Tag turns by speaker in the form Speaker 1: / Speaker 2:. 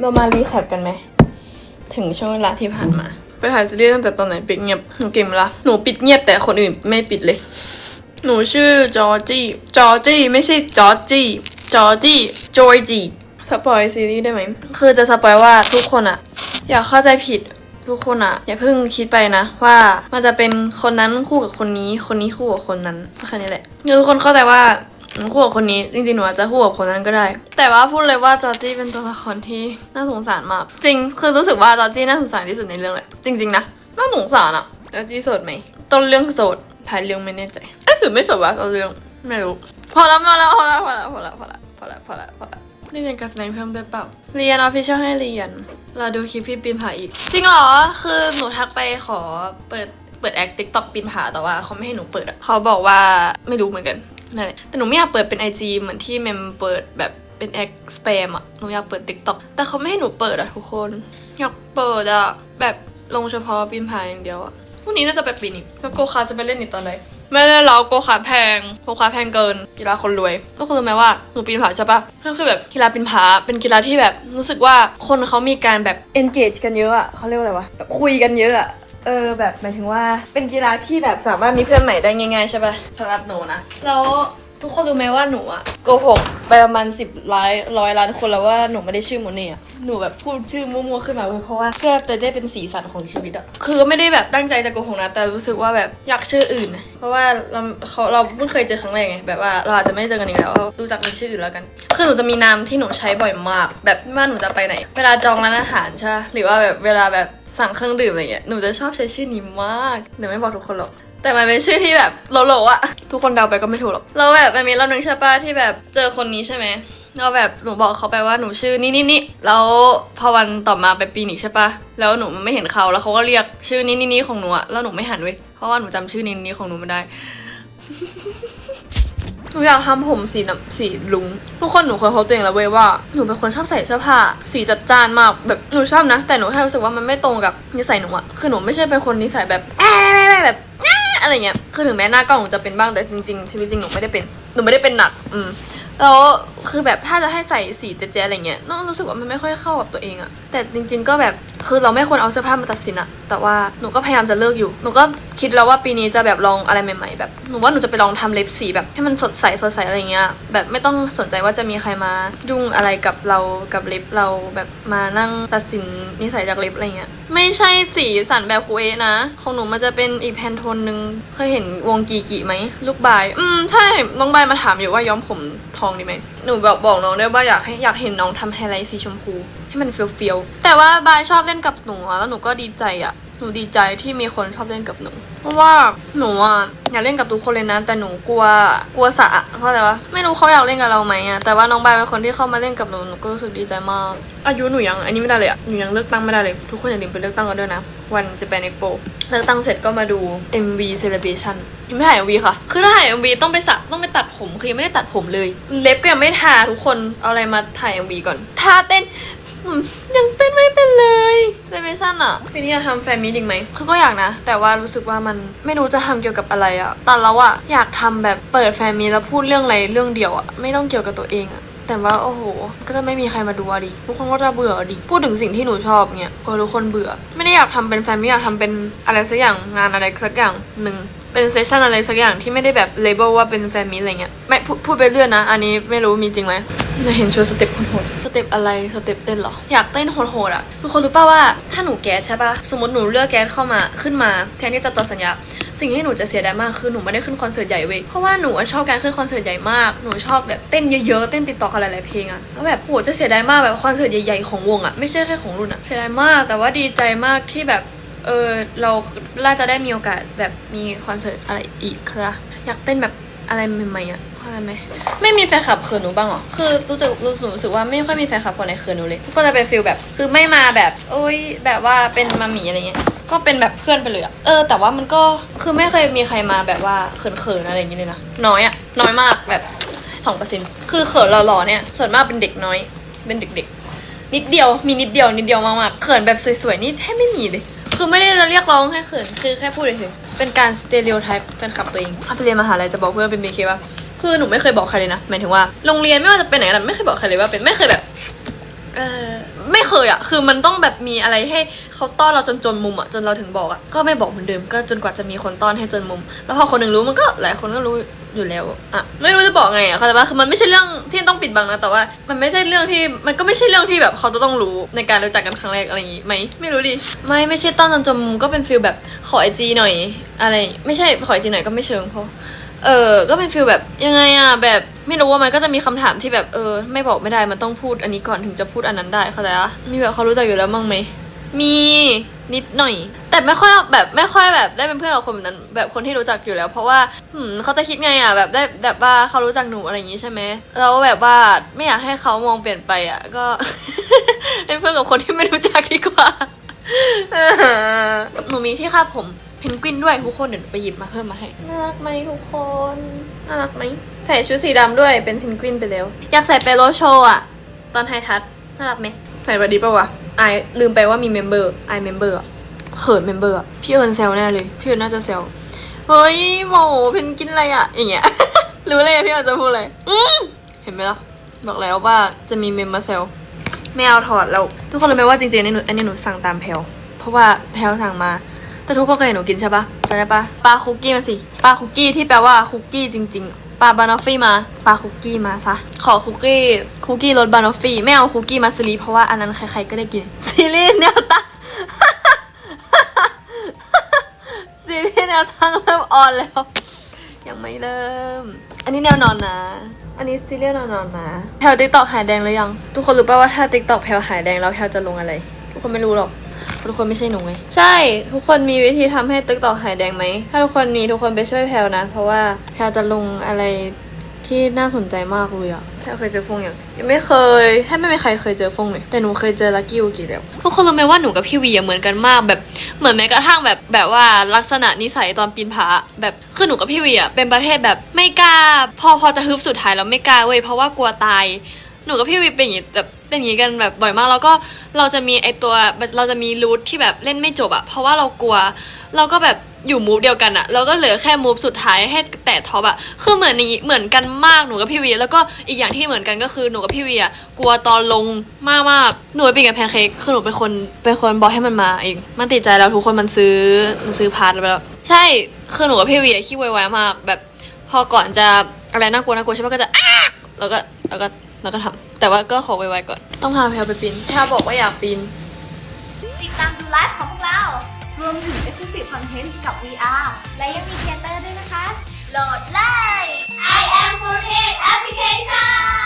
Speaker 1: เรามารีแคปกันไหม ถึงช่วงเวลาที่ผ่านมา ไปถ่ายซีรีส์ตั้งแต่ตอนไหนปิดเงียบ หนูเก่งไหมละหนูปิดเงียบแต่คนอื่นไม่ปิดเลย หนูชื่อจอร์จี้ จอร์จี้ไม่ใช่จอร์จี้ จอร์จี้จอยจีสปอยซีรีส์ได้ไหม คือจะสปอยว่าทุกคนอะอย่าเข้าใจผิดทุกคนอะอย่าเพิ่งคิดไปนะ ว่ามันจะเป็นคนนั้นคู่กับคนนี้ คนนี้คู่กับคนนั้นแค่นี้แหละคือทุกคนเข้าใจว่าหนู คู่กับคนนี้จริงๆหนูอาจจะคู่กับคนนั้นก็ได้ แต่ว่าพูดเลยว่าจอร์จี้เป็นตัวละครที่น่าสงสารมาก จริงคือรู้สึกว่าจอร์จี้น่าสงสารที่สุดในเรื่องเลย จริง ๆนะน่าสงสารอะจอร์จี้โสดไหมต้นเรื่องโสดท้ายเรื่องไม่แน่ใจเอ๊ะหรือไม่โสดวะต้นเรื่องไม่รู้พอแล้วพอแล้วพอแล้วพอแล้วพอแล้วพอแล้วพอแล้วพอแล้วพอแล้วนี่เรียนการแสดงเพิ่มด้วยเปล่าเรียนออฟฟิเชียลให้เรียนเราดูคลิปพี่ปีนผาอีก จริงเหรอ คือหนูทักไปขอเปิดเปิดแอคติ๊กต็อกปีนผาแต่ว่าเขาไม่ให้หนูเปิดเขาบอกว่าไม่รู้เหมือนกัน นั่นแหละแต่หนูไม่อยากเปิดเป็น IG เหมือนที่เมมเปิดแบบเป็นแอคสเปมอะหนูอยากเปิดติ๊กต็อกแต่เขาไม่ให้หนูเปิดอะทุกคน อยากเปิดอะแบบลงเฉพาะปีนผาอย่างเดียวอะพรุ่งนี้น่าจะไปปีนอีกแล้วโกคาจะไปเล่นอีกตอนไหนไม่ได้เราโกคาแพงโกคาแพงเกิน กีฬาคนรวย ก็คือรู้ไหมว่าหนูปีนผาใช่ปะก็คือแบบกีฬาปีนผาเป็นกีฬาที่แบบรู้สึกว่าคนเขามีการแบบ engage กันเยอะอะเขาเรียกว่าอะไรวะแบบคุยกันเยอะอะ เออแบบหมายถึงว่าเป็นกีฬาที่แบบสามารถมีเพื่อนใหม่ได้ง่ายๆใช่ปะสำหรับหนูนะแล้วทุกคนรู้ไหมว่าหนูอะโกหกไปประมาณสิบล้านร้อยล้านคนแล้วว่าหนูไม่ได้ชื่อโมเน่อะหนูแบบพูดชื่อมั่วๆขึ้นมาเว้ยเพราะว่าเพื่อจะได้เป็นสีสันของชีวิตอะคือไม่ได้แบบตั้งใจจะโกหกนะแต่รู้สึกว่าแบบอยากชื่ออื่น เพราะว่าเราเขาเราเพิ่งเคยเจอครั้งแรกไงแบบว่าเราอาจจะไม่ได้เจอกันอีกแล้วรู้จักเป็นชื่ออื่นแล้วกัน คือหนูจะมีนามที่หนูใช้บ่อยมาก แบบไม่ว่าหนูจะไปไหน เวลาจองร้านอาหารใช่ปะหรือว่าแบบเวลาแบบ สั่งเครื่องดื่มอะไรเงี้ยหนูจะชอบใช้ชื่อนี้มากเดี๋ยวไม่บอกทุกคนหรอกแต่มันเป็นชื่อที่แบบโลโลอะทุกคนเดาไปก็ไม่ถูกหรอกแล้วแบบมันมีรอบนึงใช่ปะที่แบบเจอคนนี้ใช่ไหมแล้วแบบหนูบอกเขาไปว่าหนูชื่อนี่นี่นี่แล้วพอวันต่อมาไปปีนิกใช่ปะแล้วหนูไม่เห็นเขาแล้วเขาก็เรียกชื่อนี่นี่นี่ของหนูอะแล้วหนูไม่หันเว้ยเพราะว่าหนูจำชื่อนี่นี่ของหนูไม่ได้ห นูอยากทำผมสีน้ำสีลุงทุกคนหนูเคยเขาตัวเองแล้วเว้ยว่าหนูเป็นคนชอบใส่เสื้อผ้าสีจัดจ้านมากแบบหนูชอบนะ แต่หนูแค่รู้สึกว่ามันไม่ตรงกับนิสัยหนูอะคือหนูไม่ใช่เป็นคนนิสัยแบบแอะแบบแอะอะไรเงี้ยคือถึงแม้หน้ากล้องหนูจะเป็นบ้างแต่จริงๆชีวิตจริงหนูไม่ได้เป็นหนูไม่ได้เป็นหนัก อืม แล้วคือแบบถ้าจะให้ใส่สีเจ๊ๆอะไรเงี้ยน้องรู้สึกว่ามันไม่ค่อยเข้ากับตัวเองอะแต่จริง ๆ ก็แบบคือเราไม่ควรเอาเสื้อผ้ามาตัดสินอะแต่ว่าหนูก็พยายามจะเลิกอยู่หนูก็คิดแล้วว่าปีนี้จะแบบลองอะไรใหม่ๆ แบบหนูว่าหนูจะไปลองทำเล็บสีแบบให้มันสดใสสดใสอะไรเงี้ยแบบไม่ต้องสนใจว่าจะมีใครมายุ่งอะไรกับเรากับเล็บเราแบบมานั่งตัดสินนิสัยจากเล็บอะไรเงี้ยไม่ใช่สีสันแบบคูเอนะ ของหนูมันจะเป็นอีกแพนโทนหนึ่งเคยเห็นวงกีกีไหมลูกบาย อืมใช่น้องบายมาถามอยู่ว่าย้อมผมทองดีไหมหนูแบบบอกน้องด้วยว่าอยากให้อยากเห็นน้องทำไฮไลท์สีชมพู ให้มันเฟี้ยวเฟียวๆแต่ว่าบายชอบเล่นกับหนูอะแล้วหนูก็ดีใจอะ หนูดีใจที่มีคนชอบเล่นกับหนู เพราะว่าหนูอะอยากเล่นกับทุกคนเลยนะแต่หนูกลัวกลัวสะเพราะอะไรวะไม่รู้เขาอยากเล่นกับเราไหมอะแต่ว่าน้องบายเป็นคนที่เข้ามาเล่นกับหนูหนูก็รู้สึกดีใจมาก อายุหนูยังอันนี้ไม่ได้เลยอะหนูยังเลือกตั้งไม่ได้เลย ทุกคนอย่าลืมไปเลือกตั้งกันด้วยนะวันจะเป็นเอ็กโปเลือกตั้งเสร็จก็มาดู MV celebration ยังไม่ถ่าย MV ค่ะ คือถ้าถ่าย MV ต้องไปสระต้องไปตัดผมคือยังไม่ได้ตัดผมเลย เล็บก็ยังไม่ทาทุกคนเอาอะไรมาถ่าย MV ก่อนท่าเต้นยังเต้นไม่ เซเ a ชั่นอะปีนี้จะทำแฟนมิตอีกไหมคือก็อยากนะ แต่ว่ารู้สึกว่ามันไม่รู้จะทำเกี่ยวกับอะไรอะตอนเราอะอยากทำแบบเปิดแฟนมิตแล้วพูดเรื่องอะไรเรื่องเดียวอะไม่ต้องเกี่ยวกับตัวเองอะแต่ว่าโอ้โห ก็จะไม่มีใครมาดูอะดิ ทุกคนก็จะเบื่อดิ พูดถึงสิ่งที่หนูชอบเนี่ยก็ทุกคนเบื่อ ไม่ได้อยากทำเป็นแฟนมิตอยากทำเป็นอะไรสักอย่างงานอะไรสักอย่างหนึ่ง เป็นเซสชันอะไรสักอย่างที่ไม่ได้แบบเลเบลว่าเป็นแฟนมิตอะไรเงี้ยไม่พูดพูดไปเรื่อยนะ อันนี้ไม่รู้มีจริงไหมจะเห็นโชว์สเต็ปโหดๆสเต็ปอะไรสเต็ปเต้นเหรอ อยากเต้นโหดๆอะทุกคนรู้ป่าว่าถ้าหนูแก๊สใช่ปะสมมติหนูเลือกแก๊สเข้ามาขึ้นมาแทนที่จะต่อสัญญาสิ่งที่หนูจะเสียดายมากคือหนูไม่ได้ขึ้นคอนเสิร์ตใหญ่เว้ย เพราะว่าหนูอะชอบการขึ้นคอนเสิร์ตใหญ่มาก หนูชอบแบบเต้นเยอะๆ เต้นติดต่อกันหลายๆเพลงอะแล้วแบบโหจะเสียดายมากแบบคอนเสิร์ตใหญ่ๆของวงอะไม่ใช่แค่ของรุ่นอะเสียดายมาก แต่ว่าดีใจมากที่แบบ เออเราน่าจะได้มีโอกาสแบบมีคอนเสิร์ตอะไรอีกค่ะอยากเต้นแบบอะไรใหม่ๆอะเข้าใจไหมไม่มีแฟนคลับเขินหนูบ้างหรอคือรู้สึกรู้สึกรู้สึกว่าไม่ค่อยมีแฟนคลับคนไหนเขินหนูเลยทุกคนจะเป็นฟิลแบบ คือไม่มาแบบโอ้ยแบบว่าเป็นมาหมีอะไรเงี้ยก็เป็นแบบเพื่อนไปเลยอะเออแต่ว่ามันก็คือไม่เคยมีใครมาแบบว่าเขินๆอะไรอย่างเงี้ยเลยนะน้อยอะน้อยมากแบบสองเปอร์เซ็นต์คือเขินหล่อๆเนี่ยส่วนมากเป็นเด็กน้อย เป็นเด็กๆนิดเดียวมีนิดเดียวนิดเดียวมากๆเขินแบบสวยๆนี่แทบไม่มีเลย คือไม่ได้จะเรียกร้องให้เขินคือแค่พูดเฉยๆเป็นการสเต r e o t y p e แฟนคลับตัวเองถ้าไปเรียนมหาลัยจะบอกเพื่อนเป็น BK ว่าคือหนูไม่เคยบอกใครเลยนะหมายถึงว่าโรงเรียนไม่ว่าจะเป็นไหนก็ตามไม่เคยบอกใครเลยว่าเป็นไม่เคยแบบเออไม่เคยอะคือมันต้องแบบมีอะไรให้เขาต้อนเราจนจนมุมอะจนเราถึงบอกอะก็ไม่บอกเหมือนเดิมก็จนกว่าจะมีคนต้อนให้จนมุม แล้วพอคนหนึ่งรู้มันก็หลายคนก็รู้อยู่แล้วอะไม่รู้จะบอกไงอะเขาใจปะคือมันไม่ใช่เรื่องที่ต้องปิดบังนะแต่ว่า มันไม่ใช่เรื่องที่มันก็ไม่ใช่เรื่องที่แบบเขาจะต้องรู้ในการรู้จักกันครั้งแรกอะไรอย่างงี้ไหมไม่รู้ดิไม่ไม่ใช่ต้อนจนจมก็เป็นฟิลแบบขอไอจีหน่อย อะไร ไม่ใช่ขอไอจีหน่อยก็ไม่เชิงเพราะเออ ก็เป็นฟิลแบบยังไงอะแบบไม่รู้ว่ามันก็จะมีคำถามที่แบบเออ ไม่บอกไม่ได้มันต้องพูดอันนี้ก่อนถึงจะพูดอันนั้นได้เข้าใจปะมีแบบเขารู้จักอยู่แล้วมั้งไหมมี นิดหน่อย แต่ไม่ค่อยแบบไม่ค่อยแบบได้เป็นเพื่อนกับคนแบบนั้น แบบคนที่รู้จักอยู่แล้ว เพราะว่าหืมเขาจะคิดไงอะแบบได้แบบว่าเขารู้จักหนูอะไรอย่างงี้ใช่ไหมแล้วแบบว่าไม่อยากให้เขามองเปลี่ยนไปอะก็ เป็นเพื่อนกับคนที่ไม่รู้จักดีกว่าหนูมีที่คาดผมเพนกวินด้วยทุกคนเดี๋ยวหนูไปหยิบมาเพิ่มมาให้น่ารักไหมทุกคนน่ารักไหมใส่ชุดสีดำด้วยเป็นเพนกวินไปแล้ว อยากใส่ไปโรโชว์อะตอนไฮทัชน่ารักไหมใส่ไปดีปะวะ ไอลืมไปว่ามีเมมเบอร์ไอเมมเบอร์เขินเมมเบอร์พี่เอิญแซวแน่เลย พี่เอิญน่าจะแซวเฮ้ยโหเพนกินอะไรอะอย่างเงี้ย รู้เลยพี่เอิญจะพูดอะไรอืมเห็นไหมล่ะ บอกแล้วว่าจะมีเมมมาแซวไม่เอาถอดแล้ว ทุกคนรู้ไหมว่าจริงๆอันนี้หนูอันนี้หนูสั่งตามแพลวเพราะว่าแพลวสั่งมา แต่ทุกคนเคยเห็นหนูกินใช่ปะจำได้ปะปลาคุกกี้มาสิปลาคุกกี้ที่แปลว่าคุกกี้จริง ๆ ปลาบานอฟฟี่มาปลาคุกกี้มาซะขอคุกกี้คุกกี้รสบานอฟฟี่ไม่เอาคุกกี้มาซีรีเพราะว่าอันนั้นใครๆก็ได้กินซีรีส์แนวตั้งซีรีส์แนวตั้งเริ่มออนแล้ว ยังไม่เริ่ม อันนี้แนวนอนนะ อันนี้ซีรียลแนวนอนนะแพลติ๊กตอกหายแดงหรือยัง ทุกคนรู้ป่าว่าถ้าติ๊กตอกแพลหายแดงแล้วแพลจะลงอะไร ทุกคนไม่รู้หรอก ทุกคนไม่ใช่หนูไงใช่ทุกคนมีวิธีทำให้ติ๊กตอกหายแดงไหม ถ้าทุกคนมีทุกคนไปช่วยแพลนะ เพราะว่าแพลจะลงอะไรที่น่าสนใจมากเลยอะแพลเคยเจอฟงอย่างยังไม่เคยแทบไม่มีใครเคยเจอฟงเลยแต่หนูเคยเจอลักกี้อูกิแล้วทุกคนรู้ไหมว่าหนูกับพี่วีอะเหมือนกันมากแบบเหมือนแม้กระทั่งแบบแบบว่าลักษณะนิสัยตอนปีนผาแบบคือหนูกับพี่วีอะเป็นประเภทแบบไม่กล้า พอพอจะฮึบสุดท้ายแล้วไม่กล้าเว้ยเพราะว่ากลัวตาย หนูกับพี่วีเป็นอย่างงี้แบบเป็นอย่างงี้กันแบบบ่อยมากแล้วก็เราจะมีไอตัวเราจะมีรูทที่แบบเล่นไม่จบอะเพราะว่าเรากลัว เราก็แบบอยู่มูฟเดียวกันอะเราก็เหลือแค่มูฟสุดท้ายให้แตะท็อปอะคือเหมือนอย่างงี้เหมือนกันมากหนูกับพี่วีแล้วก็อีกอย่างที่เหมือนกันก็คือหนูกับพี่วีอะกลัวตอนลงมากมากๆหนูไปปีนกับแพนเค้กคือหนูเป็นคนเป็นคนบอกให้มันมาเองมันติดใจแล้วทุกคนมันซื้อมันซื้อพาร์ทไปแล้วใช่คือหนูกับพี่วีอะขี้ไวๆมากแบบ พอก่อนจะอะไรน่ากลัวน่ากลัวใช่ปะก็จะอ้าแล้วก็แล้วก็ แล้วก็ทำ แต่ว่าก็ขอไวๆก่อน ต้องพาแพลไปปีนแพลบอกว่าอยากปีน
Speaker 2: ติดตามดูไลฟ์ของพวกเรา รวมถึง Exclusive Content กับ VR และยังมีเทเตอร์ด้วยนะคะ โหลดเลย I am Food Application